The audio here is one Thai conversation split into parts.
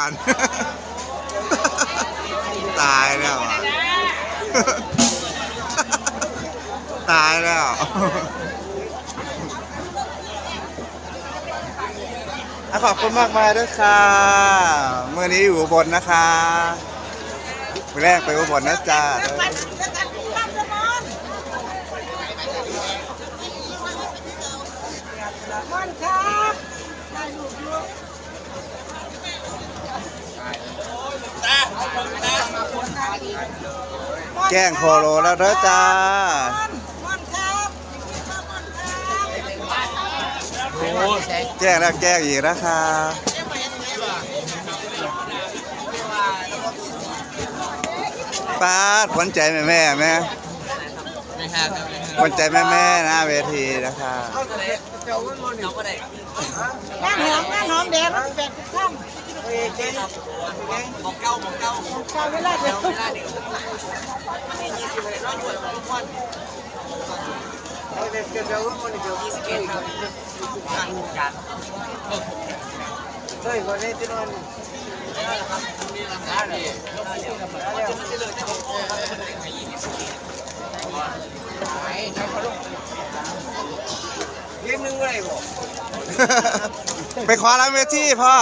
าน ตายแล้วตายแล้วขอบคุณมากมายด้วยค่ะ เมื่อนี้อยู่บนนะคะไปแรกไปบนนะจ๊ะมันครับ แกล้งโคโลแล้วเด้อจ้าแกล้งแล้วแกล้งอีกนะคะป้าดขวัญใจแม่แม่แม่ขวัญใจแม่แม่น้าเวทีนะคะงานหอมงานหอมแดงมันแปดสิบค่ำ ของเก่าของเก่าของเกาเวลาเดียวเลี้ยงนึงอะไรบ่ไปขอหลังเวที่พ่อ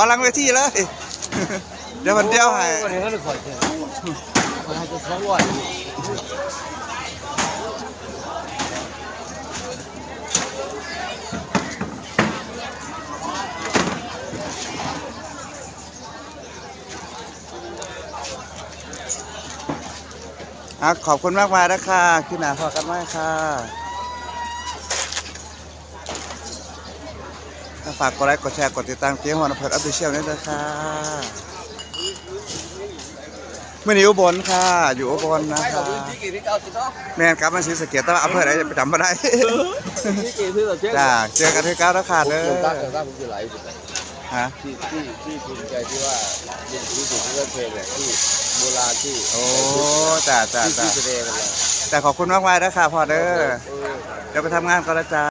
อหลังเวทีเลย เดี๋ยวมันเดียวให้วันนี้ก็เลยขอเจอมาให้จะสองวันอะขอบคุณมากมายนะคะขึ้นหนาพอกันมากค่ะ ถ้าฝากกดไลค์กดแชร์กดติดตามเกียร์หัวนเพิร์ดออฟฟิเชียลนี่เลยค่ะเมื่อนี้อุบลค่ะ อยู่อุบลนะค่ะแม่นกลับมาศรีสะเกดแต่ว่าอำเภอไหนจำไม่ได้ที่กี่ที่เราเจ๊จ้าเจอกันที่เก้าแล้วค่ะเด้เริ่มตั้งอเริ่มตั้งผมจะไหลสุดฮะที่ที่ที่ภูมิใจที่ว่าเรียนรู้สิ่งที่เราเพลงเนี่ยที่โบราณที่โอ้จ้าจ้าจ้าที่แสดงกันเลยแต่ขอบคุณมากมายนะคะพ่อเด้อเดี๋ยวไปทำงานก่อนละจ้า